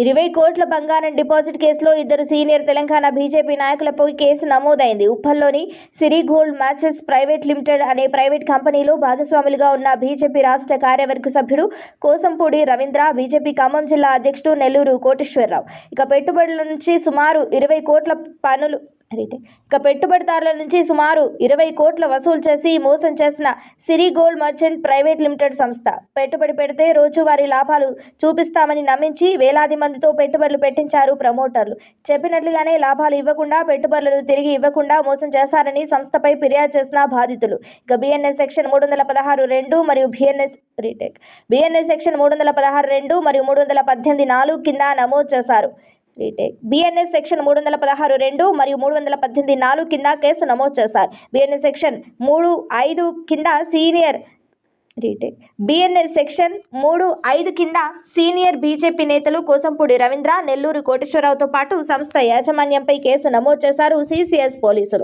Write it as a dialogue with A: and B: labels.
A: ఇరవై కోట్ల బంగారం డిపాజిట్ కేసులో ఇద్దరు సీనియర్ తెలంగాణ బీజేపీ నాయకులపై కేసు నమోదైంది. ఉప్పల్లోని Siri gold matches private limited అనే ప్రైవేట్ కంపెనీలో భాగస్వాములుగా ఉన్న బీజేపీ రాష్ట్ర కార్యవర్గ సభ్యుడు కోసంపూడి రవీంద్ర బీజేపీ ఖమ్మం జిల్లా అధ్యక్షుడు నెల్లూరు కోటేశ్వరరావు. ఇక పెట్టుబడుల నుంచి సుమారు ఇరవై కోట్ల పనులు రైట్. ఇక పెట్టుబడిదారుల నుంచి సుమారు ఇరవై కోట్ల వసూలు చేసి మోసం చేసిన Siri gold merchant private limited సంస్థ. పెట్టుబడి పెడితే రోజువారీ లాభాలు చూపిస్తామని నమ్మించి వేలాది మందితో పెట్టుబడులు పెట్టించారు ప్రమోటర్లు. చెప్పినట్లుగానే లాభాలు ఇవ్వకుండా పెట్టుబడులను తిరిగి ఇవ్వకుండా మోసం చేశారని సంస్థపై ఫిర్యాదు చేసిన బాధితులు. ఇక బిఎన్ఎస్ సెక్షన్ మూడు వందల పదహారు రెండు మరియు బిఎన్ఎస్ రీటేక్. బిఎన్ఎస్ సెక్షన్ మూడు వందల పదహారు రెండు మరియు మూడు వందల పద్దెనిమిది నాలుగు కింద నమోదు చేశారు. రీటేక్. బిఎన్ఎస్ సెక్షన్ మూడు వందల పదహారు రెండు మరియు మూడు వందల పద్దెనిమిది నాలుగు కింద కేసు నమోదు చేశారు. బిఎన్ఎస్ సెక్షన్ మూడు ఐదు కింద సీనియర్ రీటేక్. బిఎన్ఎస్ సెక్షన్ మూడు ఐదు కింద సీనియర్ బీజేపీ నేతలు కోసంపూడి రవీంద్ర నెల్లూరు కోటేశ్వరరావుతో పాటు సంస్థ యాజమాన్యంపై కేసు నమోదు చేశారు సిసిఎస్ పోలీసులు.